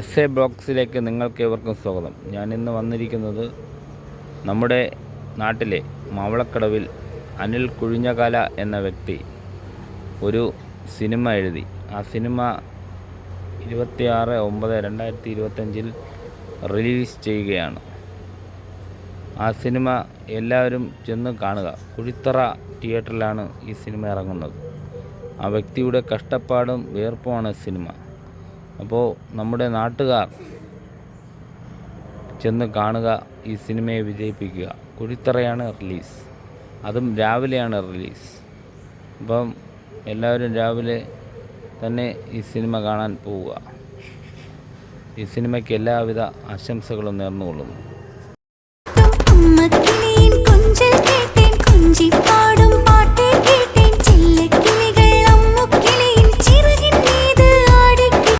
S A ബ്ലോഗ്സിലേക്ക് നിങ്ങൾക്ക് ഏവർക്കും സ്വാഗതം. ഞാൻ ഇന്ന് വന്നിരിക്കുന്നത് നമ്മുടെ നാട്ടിലെ മാവളക്കടവിൽ അനിൽ കുഴിഞ്ഞകാല എന്ന വ്യക്തി ഒരു സിനിമ എഴുതി. ആ സിനിമ ഇരുപത്തിയാറ് ഒമ്പത് രണ്ടായിരത്തി ഇരുപത്തഞ്ചിൽ റിലീസ് ചെയ്യുകയാണ്. ആ സിനിമ എല്ലാവരും ചെന്ന് കാണുക. കുഴിത്തറ തിയേറ്ററിലാണ് ഈ സിനിമ ഇറങ്ങുന്നത്. ആ വ്യക്തിയുടെ കഷ്ടപ്പാടും വേർപ്പുമാണ് സിനിമ. അപ്പോൾ നമ്മുടെ നാട്ടുകാർ ചെന്ന് കാണുക ഈ സിനിമയെ വിജയിപ്പിക്കുക. കുഴിത്തറയാണ് റിലീസ്. അതും രാവിലെയാണ് റിലീസ്. അപ്പം എല്ലാവരും രാവിലെ തന്നെ ഈ സിനിമ കാണാൻ പോവുക. ഈ സിനിമയ്ക്ക് എല്ലാവിധ ആശംസകളും നേർന്നുകൊള്ളുന്നു.